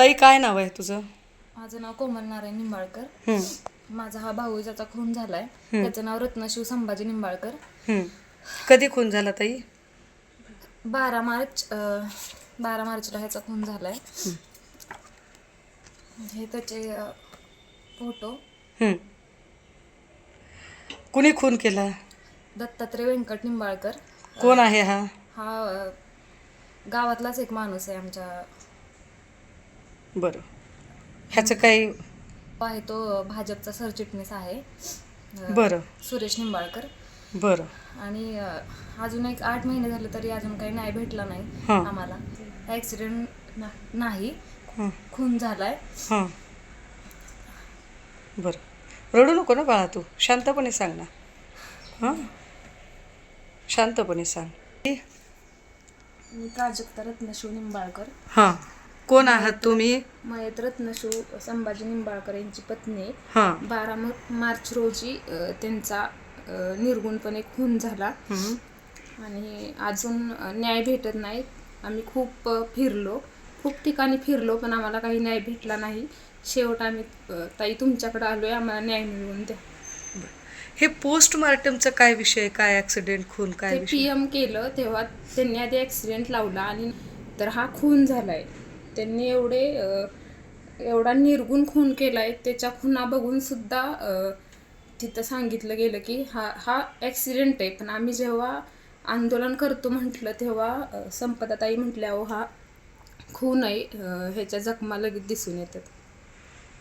ताई काय नाव आहे तुझं? माझं नाव कोमल नारायण निंबाळकर. माझा हा भाऊ ज्याचा खून झालाय. त्याचं नाव रत्नशिव संभाजी निंबाळकर. कधी खून झाला ताई? बारा मार्च बारा मार्चला ह्याचा खून झालाय. हे त्याचे फोटो. कुणी खून केला? दत्तात्रय व्यंकट निंबाळकर. कोण आहे हा? हा गावातलाच एक माणूस आहे आमच्या बरं. ह्याचं काही पाय तो भाजपचा सरचिटणीस आहे. बरं. सुरेश निंबाळकर. बरं. आणि अजून एक आठ महिने झाले तरी अजून काही न्याय भेटला नाही हां. आम्हाला. ॲक्सिडेंट नाही. खून झालाय. बरं. रडू नको ना बाळा तू. शांतपणे सांग ना. हां? शांतपणे सांग. मी प्राजक्ता रत्नशिव निंबाळकर. हां. कोण आहात तुम्ही? मयत रत्नशिव संभाजी निंबाळकर यांची पत्नी. आहे. हां. बारा म- मार्च रोजी अ, त्यांचा अ, निर्गुणपणे खून झाला. आणि अजून अ, न्याय भेटत नाही. आम्ही खूप अ, फिरलो. खूप ठिकाणी फिरलो पण आम्हाला काही न्याय भेटला नाही. शेवट आम्ही अ, ताई तुमच्याकडे आलोय. आम्हाला न्याय मिळवून द्या. हे पोस्टमार्टमचं काय विषय? काय ऍक्सिडेंट खून काय ते विषय? पी एम केलं. तेव्हा त्यांनी आधी ॲक्सिडेंट लावला आणि तर हा खून झालाय. त्यांनी एवढे एवढा निर्गुण खून केला आहे त्याच्या खुना बघूनसुद्धा तिथं सांगितलं गेलं की हा हा ॲक्सिडेंट आहे. पण आम्ही जेव्हा आंदोलन करतो म्हटलं तेव्हा संपदाताई म्हटल्या अहो हा खून आहे. ह्याच्या जखमा लगेच दिसून येतात.